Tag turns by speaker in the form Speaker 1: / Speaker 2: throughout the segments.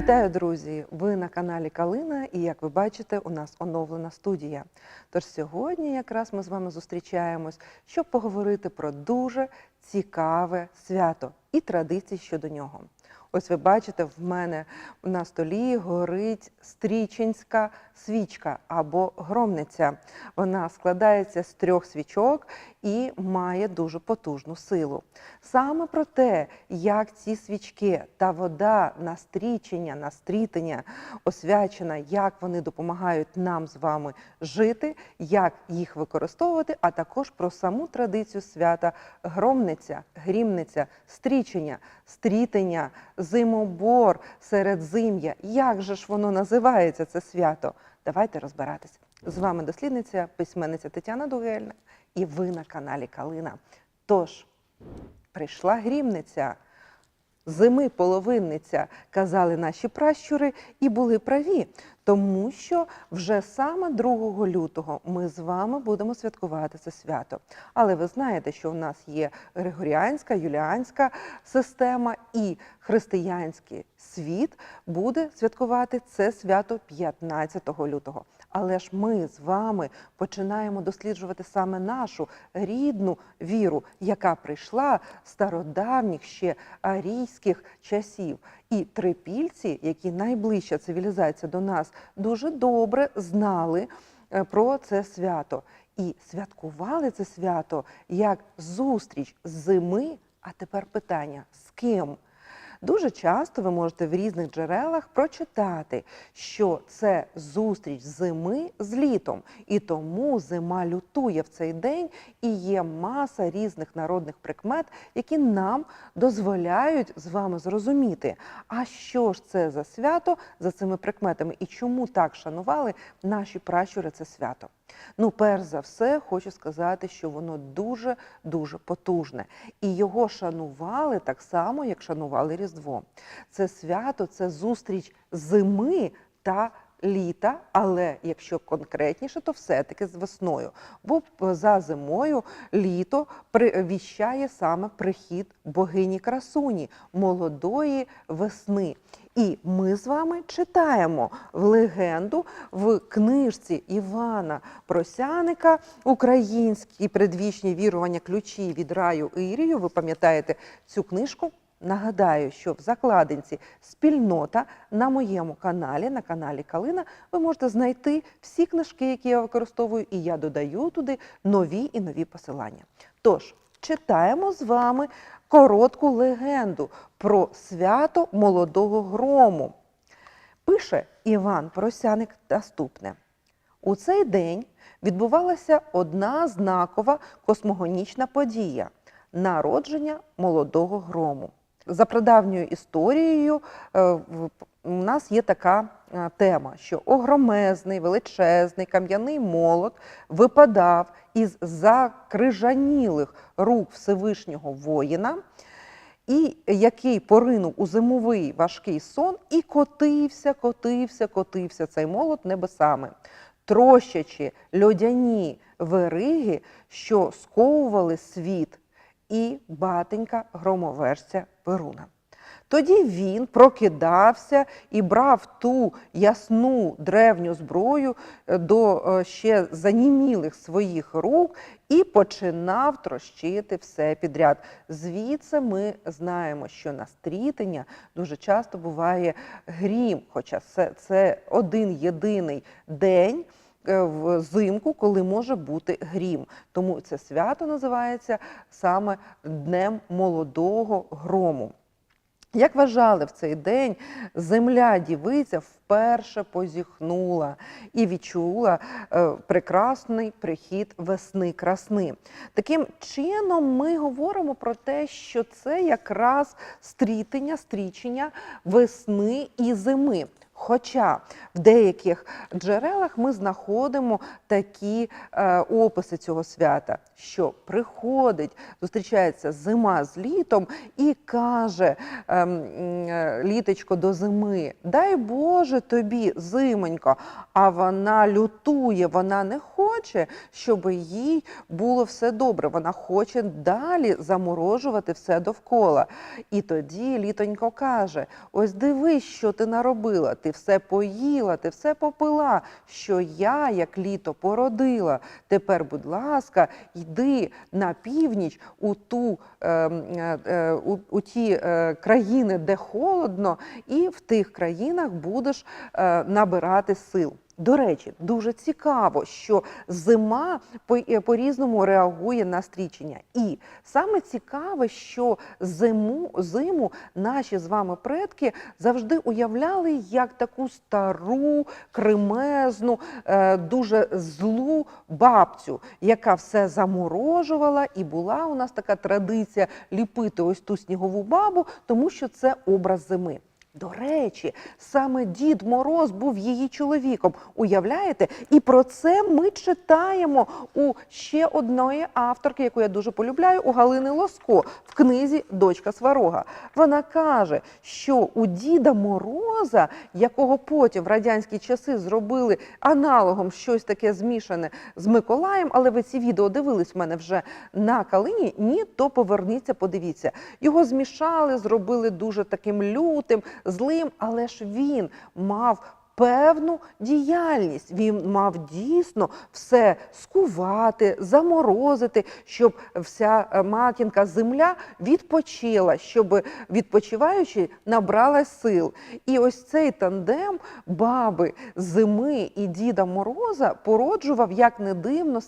Speaker 1: Вітаю, друзі! Ви на каналі Калина, і як ви бачите, у нас оновлена студія. Тож сьогодні якраз ми з вами зустрічаємось, щоб поговорити про дуже цікаве свято і традиції щодо нього. Ось ви бачите, в мене на столі горить стріченська свічка або громниця. Вона складається з трьох свічок і має дуже потужну силу. Саме про те, як ці свічки та вода на стрічення, на стрітення освячена, як вони допомагають нам з вами жити, як їх використовувати, а також про саму традицію свята громниця, грімниця, стрічення, стрітення, зимобор, середзим'я. Як же ж воно називається, це свято? Давайте розбиратись. З вами дослідниця, письменниця Тетяна Дугельна, і ви на каналі Калина. Тож, прийшла грімниця, зими половинниця, казали наші пращури, і були праві, тому що вже саме 2 лютого ми з вами будемо святкувати це свято. Але ви знаєте, що в нас є григоріанська, юліанська система і християнський світ буде святкувати це свято 15 лютого. Але ж ми з вами починаємо досліджувати саме нашу рідну віру, яка прийшла з стародавніх ще арійських часів. І трипільці, які найближча цивілізація до нас, дуже добре знали е, про це свято і святкували це свято як зустріч зими. А тепер питання: з ким? Дуже часто ви можете в різних джерелах прочитати, що це зустріч зими з літом, і тому зима лютує в цей день, і є маса різних народних прикмет, які нам дозволяють з вами зрозуміти, а що ж це за свято за цими прикметами, і чому так шанували наші пращури це свято. Ну, перш за все, хочу сказати, що воно дуже дуже потужне, і його шанували так само, як шанували Різдво. Це свято, це зустріч зими та літа, але якщо конкретніше, то все-таки з весною. Бо за зимою літо віщає саме прихід богині красуні, молодої весни. І ми з вами читаємо в легенду в книжці Івана Просяника Українські предвічні вірування ключі від раю Ірію. Ви пам'ятаєте цю книжку? Нагадаю, що в закладинці спільнота на моєму каналі, на каналі Калина, ви можете знайти всі книжки, які я використовую, і я додаю туди нові і нові посилання. Тож, читаємо з вами коротку легенду про свято молодого грому. Пише Іван Просяник наступне. У цей день відбувалася одна знакова космогонічна подія народження молодого грому. За прадавньою історією е, у нас є така е, тема, що огромезний, величезний кам'яний молот випадав із закрижанілих рук Всевишнього воїна, і який поринув у зимовий важкий сон і котився, котився, котився цей молот небесами, трощачи льодяні вериги, що сковували світ і батенька громовержця Перуна. Тоді він прокидався і брав ту ясну древню зброю до ще занімілих своїх рук і починав трощити все підряд. Звідси ми знаємо, що на стрітення дуже часто буває грім, хоча це, це один єдиний день. Взимку, коли може бути грім, тому це свято називається саме Днем молодого грому. Як вважали в цей день, земля дівиця вперше позіхнула і відчула е, прекрасний прихід весни красни. Таким чином, ми говоримо про те, що це якраз стрітення, стрічення весни і зими. Хоча в деяких джерелах ми знаходимо такі е, описи цього свята, що приходить, зустрічається зима з літом і каже м, е, літочко до зими: Дай Боже тобі, зимонько, а вона лютує, вона не хоче, щоб їй було все добре. Вона хоче далі заморожувати все довкола. І тоді літонько каже: Ось дивись, що ти наробила. Ти все поїла, ти все попила, що я, як літо, породила. Тепер, будь ласка, йди на північ у ту ем, е, е, у, у ті е, країни, де холодно, і в тих країнах будеш набирати сил. До речі, дуже цікаво, що зима по- е, по-різному реагує на стрічення. І саме цікаве, що зиму, зиму наші з вами предки завжди уявляли як таку стару, кремезну, е, дуже злу бабцю, яка все заморожувала, і була у нас така традиція ліпити ось ту снігову бабу, тому що це образ зими. До речі, саме Дід Мороз був її чоловіком. Уявляєте? І про це ми читаємо у ще одної авторки, яку я дуже полюбляю, у Галини Лоско в книзі Дочка Сварога. Вона каже, що у Діда Мороза, якого потім в радянські часи зробили аналогом щось таке змішане з Миколаєм, але ви ці відео дивились в мене вже на Калині. Ні, то поверніться, подивіться. Його змішали, зробили дуже таким лютим, злим, але ж він мав. Певну діяльність він мав дійсно все скувати, заморозити, щоб вся е, матінка земля відпочила, щоб відпочиваючи набрала сил. І ось цей тандем баби зими і Діда Мороза породжував, як не дивно,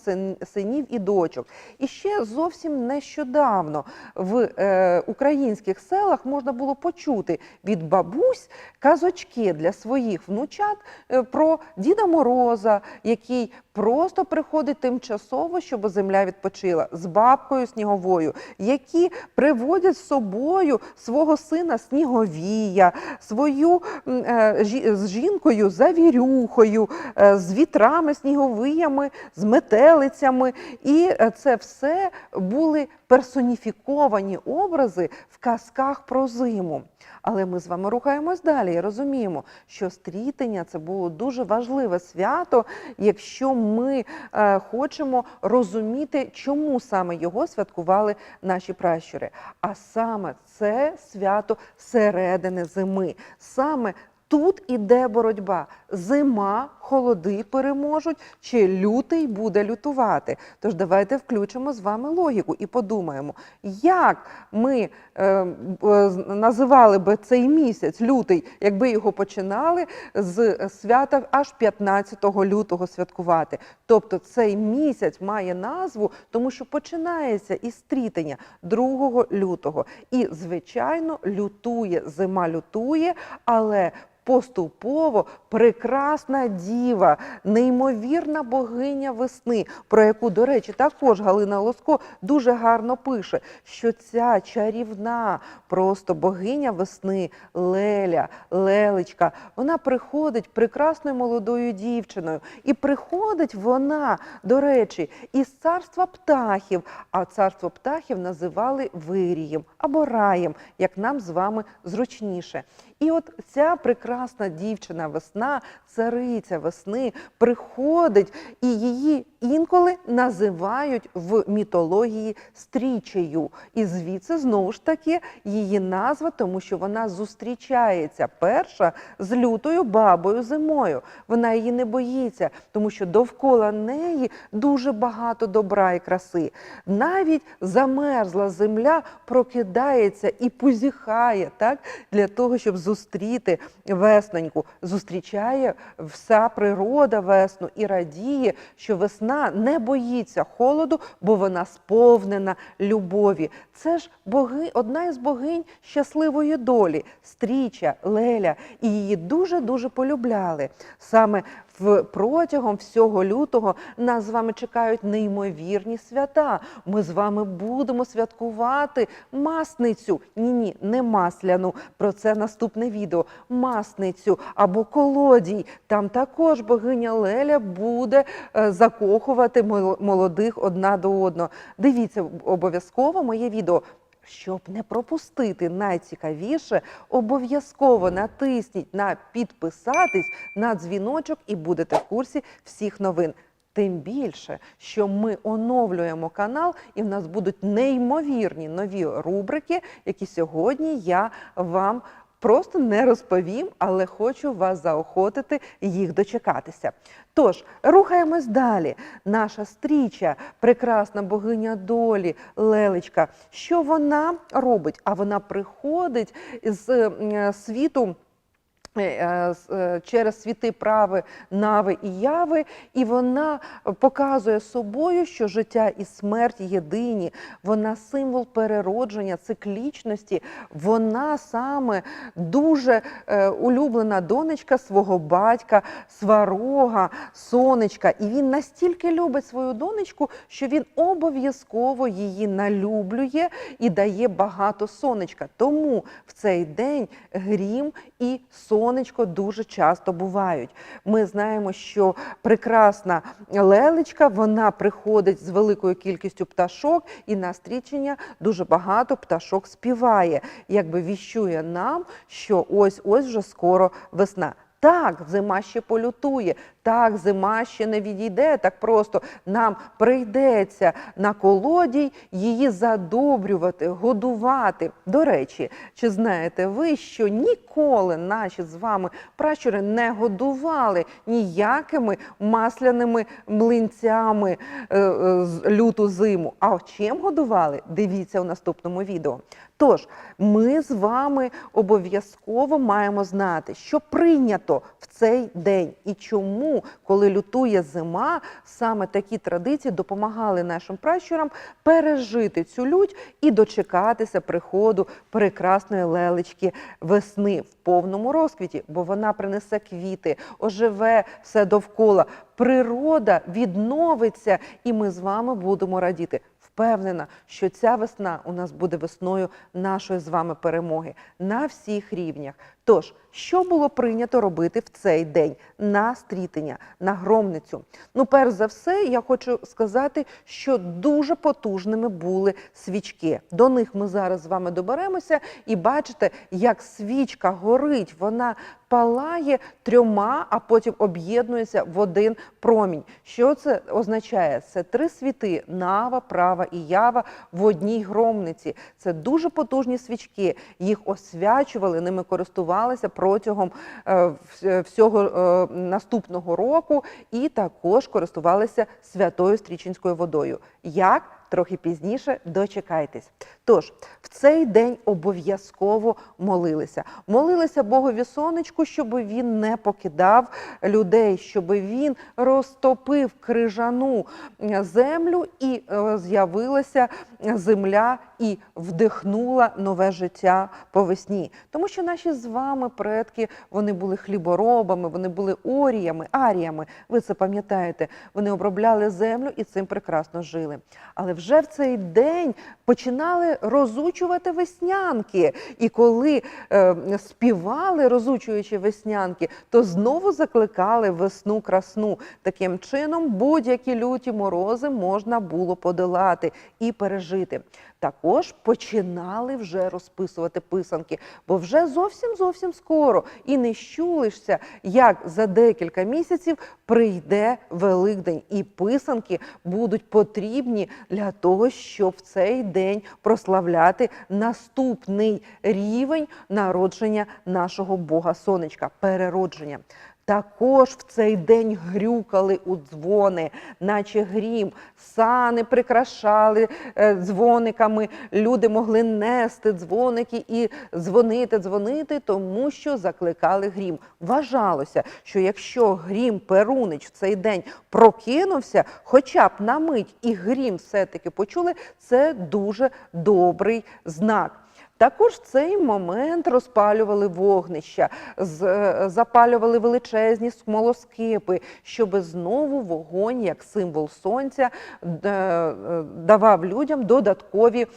Speaker 1: синів і дочок. І ще зовсім нещодавно в е, українських селах можна було почути від бабусь казочки для своїх внучат е, про Діда Мороза, який просто приходить тимчасово, щоб земля відпочила з бабкою сніговою, які приводять з собою свого сина Сніговія, свою е, з жінкою Завірюхою, е, з вітрами сніговиями, з метелицями. І це все були персоніфіковані образи в казках про зиму. Але ми з вами рухаємось далі і розуміємо, що стрітення це було дуже важливе свято, якщо ми е, хочемо розуміти, чому саме його святкували наші пращури. А саме це свято середини зими. Саме Тут іде боротьба. Зима, холоди переможуть, чи лютий буде лютувати. Тож давайте включимо з вами логіку і подумаємо, як ми е, е, називали би цей місяць лютий, якби його починали з свята аж 15 лютого святкувати. Тобто цей місяць має назву, тому що починається із стрітення 2 лютого. І, звичайно, лютує, зима лютує, але Поступово прекрасна діва, неймовірна богиня весни, про яку, до речі, також Галина Лоско дуже гарно пише, що ця чарівна просто богиня весни, Леля, Лелечка, вона приходить прекрасною молодою дівчиною. І приходить вона, до речі, із царства птахів, а царство птахів називали вирієм або раєм, як нам з вами зручніше. І от ця прекрасна дівчина весна, цариця весни, приходить, і її інколи називають в мітології стрічею. І звідси знову ж таки її назва, тому що вона зустрічається перша з лютою бабою зимою. Вона її не боїться, тому що довкола неї дуже багато добра і краси. Навіть замерзла земля прокидається і позіхає так, для того, щоб зустріти весненьку. Зустрічає вся природа весну і радіє, що весна не боїться холоду, бо вона сповнена любові. Це ж боги, одна із богинь щасливої долі, стріча, Леля, і її дуже дуже полюбляли. Саме в протягом всього лютого нас з вами чекають неймовірні свята. Ми з вами будемо святкувати масницю. Ні, ні, не масляну. Про це наступне відео. Масницю або колодій. Там також богиня Леля буде е, закохувати мол- молодих одна до одного. Дивіться обов'язково моє відео. Щоб не пропустити найцікавіше, обов'язково натисніть на підписатись на дзвіночок і будете в курсі всіх новин. Тим більше, що ми оновлюємо канал, і в нас будуть неймовірні нові рубрики, які сьогодні я вам просто не розповім, але хочу вас заохотити їх дочекатися. Тож, рухаємось далі. Наша стріча, прекрасна богиня долі, Лелечка. Що вона робить? А вона приходить з е, світу. Е, е, е, Через світи прави, нави і яви, і вона показує собою, що життя і смерть єдині. Вона символ переродження, циклічності. Вона саме дуже улюблена донечка свого батька, сварога, сонечка. І він настільки любить свою донечку, що він обов'язково її налюблює і дає багато сонечка. Тому в цей день грім і сонечко дуже часто бувають. Ми знаємо, що прекрасна лелечка вона приходить з великою кількістю пташок, і на стрічення дуже багато пташок співає, якби віщує нам, що ось ось вже скоро весна. Так, зима ще полютує, так, зима ще не відійде так просто. Нам прийдеться на колодій її задобрювати, годувати. До речі, чи знаєте ви, що ніколи наші з вами пращури не годували ніякими масляними млинцями е, е, люту зиму? А чим годували? Дивіться у наступному відео. Тож, ми з вами обов'язково маємо знати, що прийнято в цей день і чому, коли лютує зима, саме такі традиції допомагали нашим пращурам пережити цю лють і дочекатися приходу прекрасної лелечки весни в повному розквіті, бо вона принесе квіти, оживе все довкола. Природа відновиться, і ми з вами будемо радіти. Впевнена, що ця весна у нас буде весною нашої з вами перемоги на всіх рівнях. Тож, що було прийнято робити в цей день на стрітення, на громницю? Ну, перш за все, я хочу сказати, що дуже потужними були свічки. До них ми зараз з вами доберемося, і бачите, як свічка горить, вона палає трьома, а потім об'єднується в один промінь. Що це означає? Це три світи: нава, права і ява в одній громниці. Це дуже потужні свічки. Їх освячували, ними користувалися протягом е, всього е, наступного року, і також користувалися святою стрічинською водою. Як? Трохи пізніше дочекайтесь. Тож в цей день обов'язково молилися. Молилися Богові сонечку, щоб він не покидав людей, щоб він розтопив крижану землю і е, з'явилася земля і вдихнула нове життя по весні. Тому що наші з вами предки вони були хліборобами, вони були оріями, аріями. Ви це пам'ятаєте. Вони обробляли землю і цим прекрасно жили. Але вже в цей день починали розучувати веснянки. І коли е, співали, розучуючи веснянки, то знову закликали весну красну. Таким чином, будь-які люті морози можна було подолати і пережити. Також починали вже розписувати писанки, бо вже зовсім зовсім скоро і не щулишся, як за декілька місяців прийде Великдень, і писанки будуть потрібні для того, щоб в цей день прославляти наступний рівень народження нашого Бога Сонечка, переродження. Також в цей день грюкали у дзвони, наче грім, сани прикрашали е, дзвониками. Люди могли нести дзвоники і дзвонити, дзвонити, тому що закликали грім. Вважалося, що якщо грім Перунич в цей день прокинувся, хоча б на мить і грім все-таки почули, це дуже добрий знак. Також в цей момент розпалювали вогнища, е, запалювали величезні смолоскипи, щоб знову вогонь, як символ сонця, е, давав людям додаткові.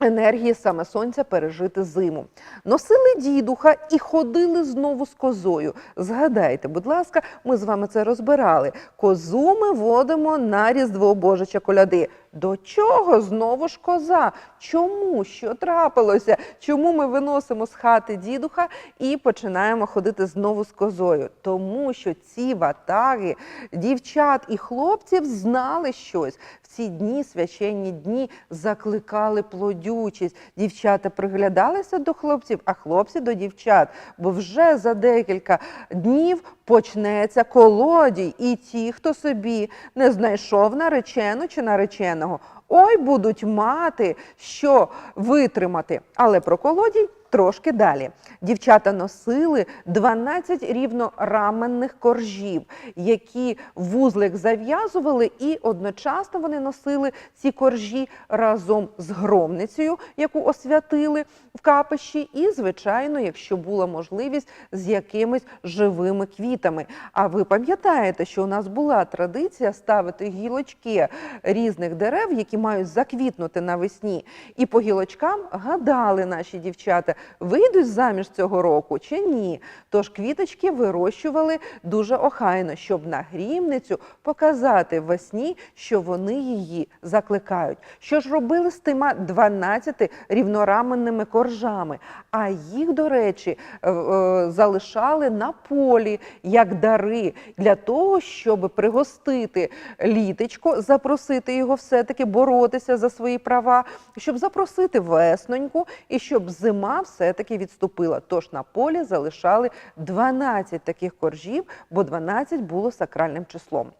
Speaker 1: Енергії саме сонця пережити зиму. Носили дідуха і ходили знову з козою. Згадайте, будь ласка, ми з вами це розбирали. Козу ми водимо на Різдво Божича коляди. До чого знову ж коза? Чому? Що трапилося? Чому ми виносимо з хати дідуха і починаємо ходити знову з козою? Тому що ці ватаги дівчат і хлопців знали щось. В ці дні, священні дні, закликали плодючість. Дівчата приглядалися до хлопців, а хлопці до дівчат. Бо вже за декілька днів почнеться колодій, і ті, хто собі не знайшов наречену чи нареченого, ой, будуть мати що витримати. Але про колодій трошки далі. Дівчата носили 12 рівнораменних коржів, які вузлик зав'язували, і одночасно вони носили ці коржі разом з громницею, яку освятили в капищі, і, звичайно, якщо була можливість, з якимись живими квітами. А ви пам'ятаєте, що у нас була традиція ставити гілочки різних дерев, які мають заквітнути навесні. І по гілочкам гадали наші дівчата, вийдуть заміж цього року чи ні. Тож квіточки вирощували дуже охайно, щоб на грімницю показати весні, що вони її закликають. Що ж робили з тима 12 рівнораменними коржами? А їх, до речі, е, е, залишали на полі як дари для того, щоб пригостити літечко, запросити його все-таки боротися за свої права, щоб запросити весноньку і щоб зима все-таки відступила. Тож на полі залишали 12 таких коржів, бо 12 було сакральним числом.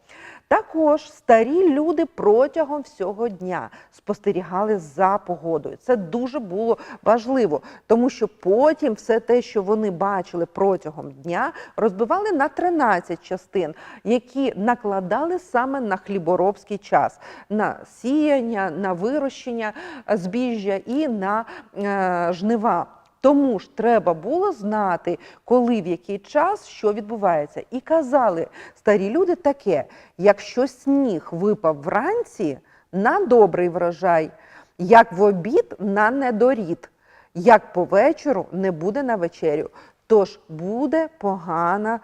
Speaker 1: Також старі люди протягом всього дня спостерігали за погодою. Це дуже було важливо, тому що потім все те, що вони бачили протягом дня, розбивали на 13 частин, які накладали саме на хліборобський час, на сіяння, на вирощення збіжжя і на е, жнива. Тому ж треба було знати, коли в який час що відбувається. І казали старі люди таке: якщо сніг випав вранці на добрий врожай, як в обід на недорід, як по вечору не буде на вечерю. Тож буде погана,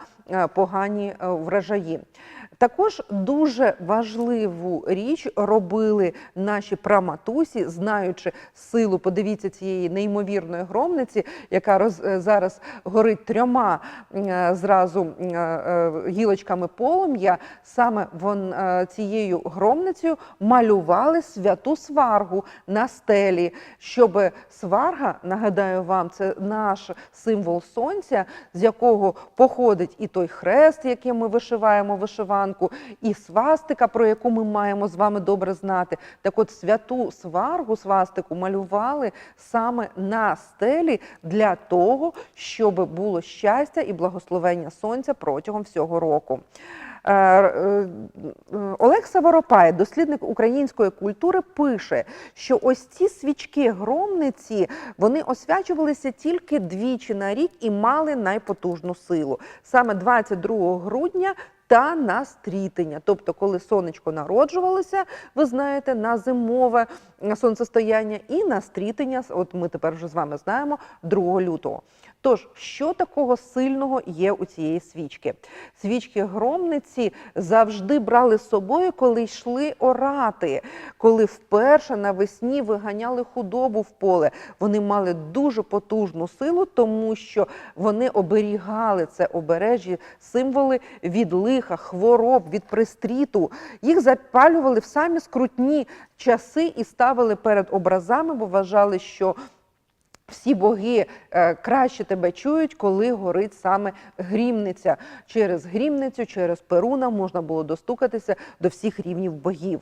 Speaker 1: погані е, врожаї. Також дуже важливу річ робили наші праматусі, знаючи силу, подивіться цієї неймовірної громниці, яка роз, е, зараз горить трьома е, зразу е, е, гілочками полум'я. Саме вон е, цією громницею малювали святу сваргу на стелі, щоб сварга, нагадаю вам, це наш символ сонця, з якого походить і той хрест, яким ми вишиваємо вишиванку, і свастика, про яку ми маємо з вами добре знати. Так от святу сваргу, свастику малювали саме на стелі для того, щоб було щастя і благословення сонця протягом всього року. Е, е, Олег Саворопай, дослідник української культури, пише, що ось ці свічки громниці вони освячувалися тільки двічі на рік і мали найпотужну силу. Саме 22 грудня. Та на стрітення, тобто, коли сонечко народжувалося, ви знаєте, на зимове сонцестояння, і на стрітення, от ми тепер вже з вами знаємо, 2 лютого. Тож, що такого сильного є у цієї свічки? Свічки громниці завжди брали з собою, коли йшли орати, коли вперше навесні виганяли худобу в поле. Вони мали дуже потужну силу, тому що вони оберігали це обережжя, символи від лиха, хвороб, від пристріту. Їх запалювали в самі скрутні часи і ставили перед образами, бо вважали, що всі боги е, краще тебе чують, коли горить саме грімниця. Через грімницю, через Перуна можна було достукатися до всіх рівнів богів.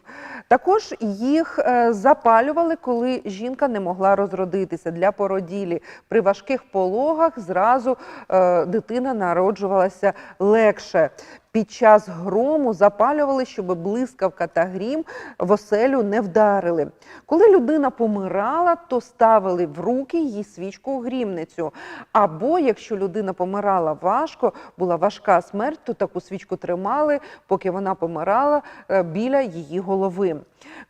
Speaker 1: Також їх е, запалювали, коли жінка не могла розродитися для породілі. При важких пологах зразу е, дитина народжувалася легше. Під час грому запалювали, щоб блискавка та грім в оселю не вдарили. Коли людина помирала, то ставили в руки їй свічку у грімницю. Або якщо людина помирала важко, була важка смерть, то таку свічку тримали, поки вона помирала е, біля її голови.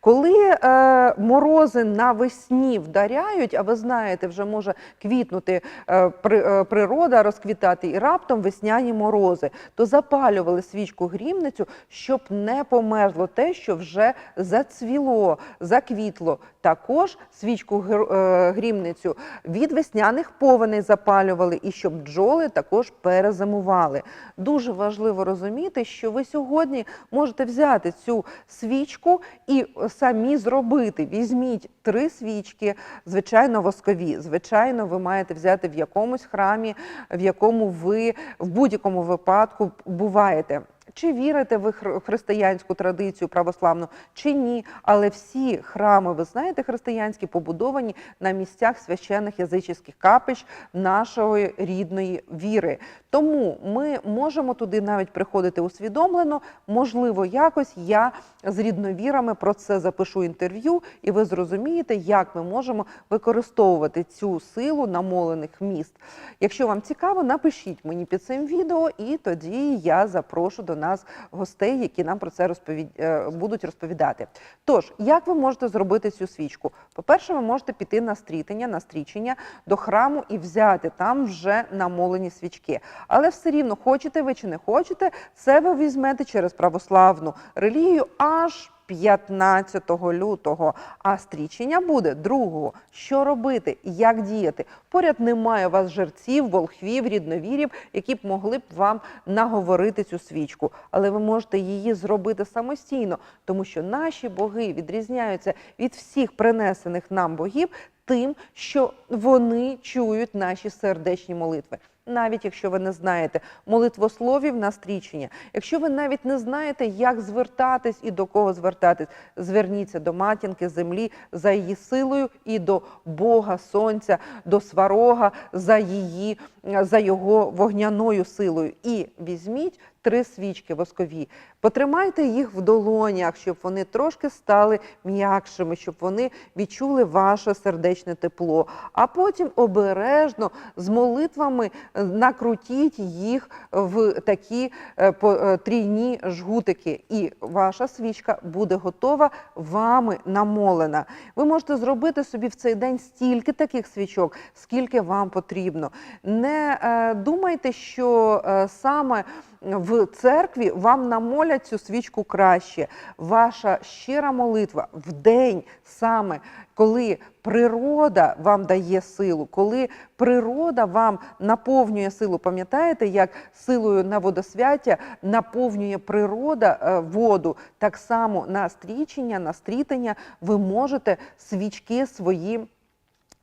Speaker 1: Коли е, морози навесні вдаряють, а ви знаєте, вже може квітнути е, е, природа, розквітати і раптом весняні морози, то запалювали свічку грімницю, щоб не померзло те, що вже зацвіло, заквітло. Також свічку е, грімницю від весняних повеней запалювали, і щоб бджоли також перезимували. Дуже важливо розуміти, що ви сьогодні можете взяти цю свічку і самі зробити. Візьміть три свічки, звичайно, воскові. Звичайно, ви маєте взяти в якомусь храмі, в якому ви в будь-якому випадку буваєте. знаєте, Чи вірите ви християнську традицію православну, чи ні? Але всі храми, ви знаєте, християнські побудовані на місцях священних язичних капищ нашої рідної віри. Тому ми можемо туди навіть приходити усвідомлено. Можливо, якось я з рідновірами про це запишу інтерв'ю, і ви зрозумієте, як ми можемо використовувати цю силу намолених міст. Якщо вам цікаво, напишіть мені під цим відео, і тоді я запрошу до нас гостей, які нам про це розповід... е, будуть розповідати. Тож, як ви можете зробити цю свічку? По-перше, ви можете піти на стрітення, на стрічення до храму і взяти там вже намолені свічки. Але все рівно, хочете ви чи не хочете, це ви візьмете через православну релігію аж 15 лютого, а стрічення буде 2. Що робити? Як діяти? Поряд немає у вас жерців, волхвів, рідновірів, які б могли б вам наговорити цю свічку. Але ви можете її зробити самостійно, тому що наші боги відрізняються від всіх принесених нам богів тим, що вони чують наші сердечні молитви. Навіть якщо ви не знаєте молитвословів на стрічення, якщо ви навіть не знаєте, як звертатись і до кого звертатись, зверніться до матінки землі за її силою і до Бога Сонця, до сварога за її, за його вогняною силою. І візьміть три свічки воскові, потримайте їх в долонях, щоб вони трошки стали м'якшими, щоб вони відчули ваше сердечне тепло. А потім обережно з молитвами накрутіть їх в такі е, е, трійні жгутики, і ваша свічка буде готова вами намолена. Ви можете зробити собі в цей день стільки таких свічок, скільки вам потрібно. Не е, думайте, що саме в церкві вам намолять цю свічку краще. Ваша щира молитва в день саме. Коли природа вам дає силу, коли природа вам наповнює силу, пам'ятаєте, як силою на водосвяття наповнює природа е, воду, так само на стрічення, на стрітення ви можете свічки свої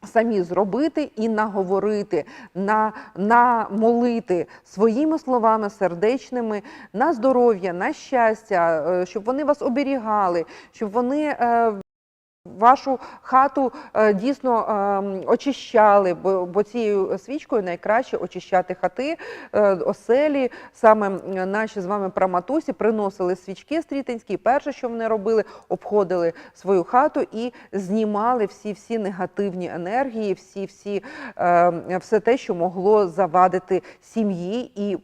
Speaker 1: самі зробити і наговорити, на, намолити своїми словами сердечними на здоров'я, на щастя, е, щоб вони вас оберігали, щоб вони. Вашу хату е, дійсно е, очищали, бо, цією свічкою найкраще очищати хати, е, оселі. Саме наші з вами праматусі приносили свічки стрітинські. Перше, що вони робили, обходили свою хату і знімали всі всі негативні енергії, всі всі все те, що могло завадити сім'ї і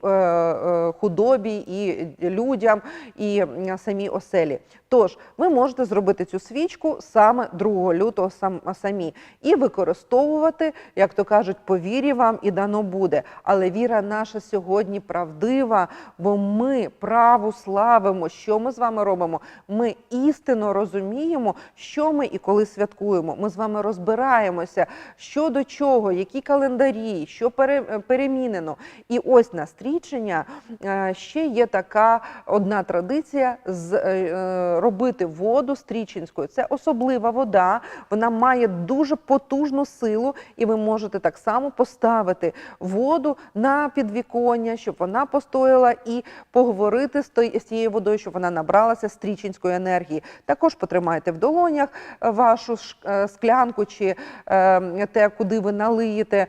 Speaker 1: худобі, і людям, і самій оселі. Тож ви можете зробити цю свічку саме 2 лютого сам, самі і використовувати, як то кажуть, по вірі вам і дано буде. Але віра наша сьогодні правдива, бо ми праву славимо. Що ми з вами робимо? Ми істинно розуміємо, що ми і коли святкуємо. Ми з вами розбираємося, що до чого, які календарі, що пере, перемінено. І ось на стрічення е, ще є така одна традиція з е, е, робити воду стрічинською. Це особлива вода, вона має дуже потужну силу, і ви можете так само поставити воду на підвіконня, щоб вона постояла, і поговорити з цією водою, щоб вона набралася стрічинської енергії. Також потримайте в долонях е, вашу е, склянку чи е, те, куди ви налиєте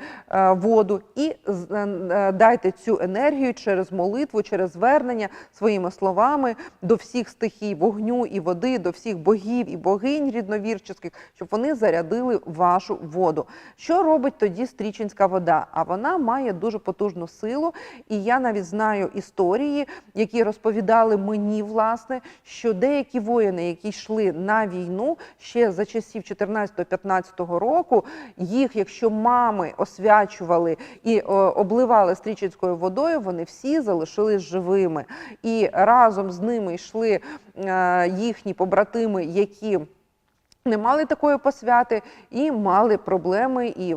Speaker 1: воду, і дайте цю енергію через молитву, через звернення своїми словами до всіх стихій вогню і води, до всіх богів і богинь рідновірчих, щоб вони зарядили вашу воду. Що робить тоді стрічинська вода? А вона має дуже потужну силу, і я навіть знаю історії, які розповідали мені, власне, що деякі воїни, які йшли на війну ще за часів 14-15 року, їх, якщо мами освячували і обливали стрічинською водою, вони всі залишились живими. І разом з ними йшли е, їхні побратими, які не мали такої посвяти і мали проблеми, і е,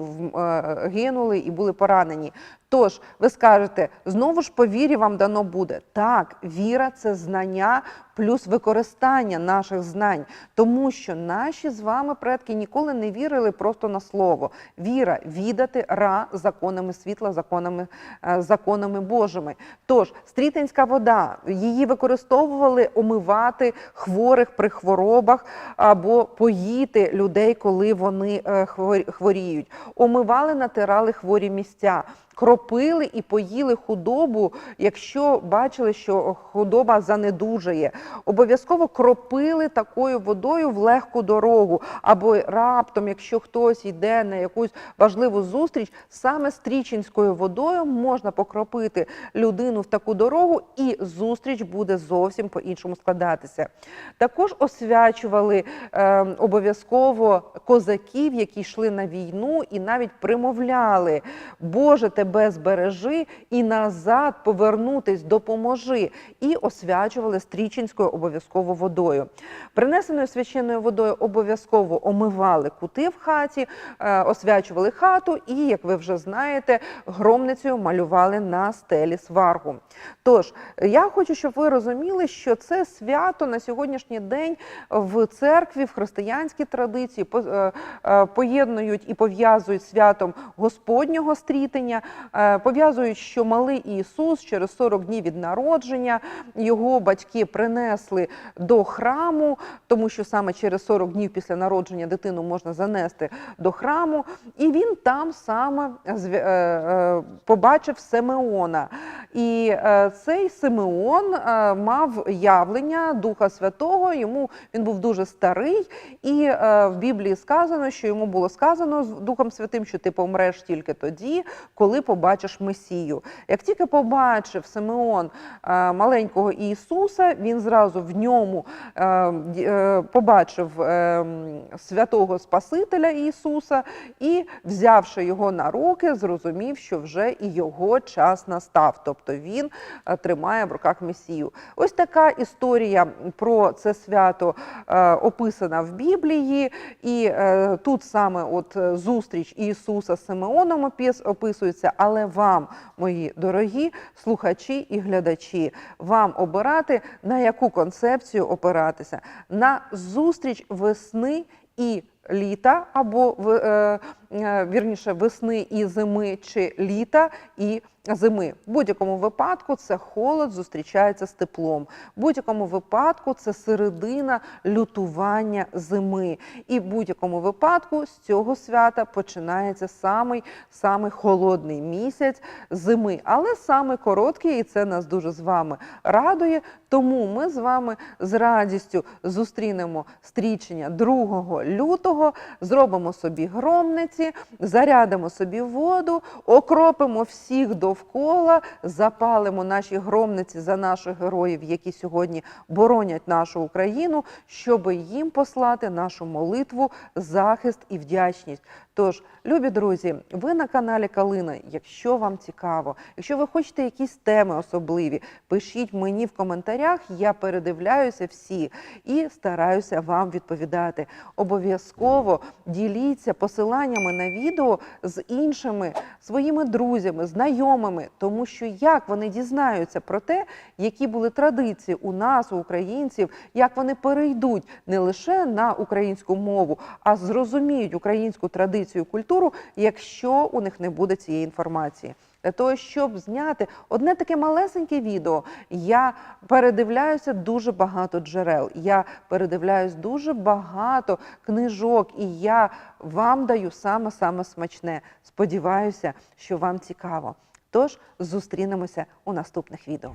Speaker 1: гинули, і були поранені. Тож ви скажете, знову ж по вірі вам дано буде. Так, віра це знання плюс використання наших знань, тому що наші з вами предки ніколи не вірили просто на слово. Віра віддати ра законами світла, законами, е, законами Божими. Тож стрітинська вода, її використовували омивати хворих при хворобах або поїти людей, коли вони е, хвор- хворіють. Омивали, натирали хворі місця. Кропили і поїли худобу, якщо бачили, що худоба занедужає. Обов'язково кропили такою водою в легку дорогу. Або раптом, якщо хтось йде на якусь важливу зустріч, саме стрічинською водою можна покропити людину в таку дорогу, і зустріч буде зовсім по-іншому складатися. Також освячували е, обов'язково козаків, які йшли на війну, і навіть примовляли: Боже, тебе збережи і назад повернутись, допоможи. І освячували стрічинською обов'язково водою. Принесеною священною водою обов'язково омивали кути в хаті, е, освячували хату, і, як ви вже знаєте, громницею малювали на стелі сваргу. Тож я хочу, щоб ви розуміли, що це свято на сьогоднішній день в церкві, в християнській традиції е, е, поєднують і пов'язують святом Господнього стрітення, пов'язують, що малий Ісус через 40 днів від народження його батьки принесли до храму, тому що саме через 40 днів після народження дитину можна занести до храму, і він там саме е, е, побачив Симеона. І е, цей Симеон е, мав явлення Духа Святого. Йому він був дуже старий, і е, в Біблії сказано, що йому було сказано з Духом Святим, що ти помреш тільки тоді, коли побачиш Месію. Як тільки побачив Симеон е, маленького Ісуса, він зразу в ньому е, е, побачив святого Спасителя Ісуса і, взявши його на руки, зрозумів, що вже і його час настав. Тобто він тримає в руках Месію. Ось така історія про це свято описана в Біблії, і тут саме от зустріч Ісуса з Симеоном опис- описується. Але вам, мої дорогі слухачі і глядачі, вам обирати на яку концепцію опиратися на зустріч весни і літа, або в- е, вірніше весни і зими, чи літа і зими. В будь-якому випадку це холод зустрічається з теплом. В будь-якому випадку це середина лютування зими. І в будь-якому випадку з цього свята починається самий самий холодний місяць зими, але саме короткий, і це нас дуже з вами радує. Тому ми з вами з радістю зустрінемо стрічення 2 лютого, зробимо собі громниці, зарядимо собі воду, окропимо всіх довкола, запалимо наші громниці за наших героїв, які сьогодні боронять нашу Україну, щоб їм послати нашу молитву, захист і вдячність. Тож, любі друзі, ви на каналі Калина. Якщо вам цікаво, якщо ви хочете якісь теми особливі, пишіть мені в коментарях. Я передивляюся всі і стараюся вам відповідати. Обов'язково діліться посиланнями поговоримо на відео з іншими своїми друзями, знайомими, тому що як вони дізнаються про те, які були традиції у нас, у українців, як вони перейдуть не лише на українську мову, а зрозуміють українську традицію, культуру, якщо у них не буде цієї інформації. Для того, щоб зняти одне таке малесеньке відео, я передивляюся дуже багато джерел. Я передивляюсь дуже багато книжок, і я вам даю саме саме смачне. Сподіваюся, що вам цікаво. Тож зустрінемося у наступних відео.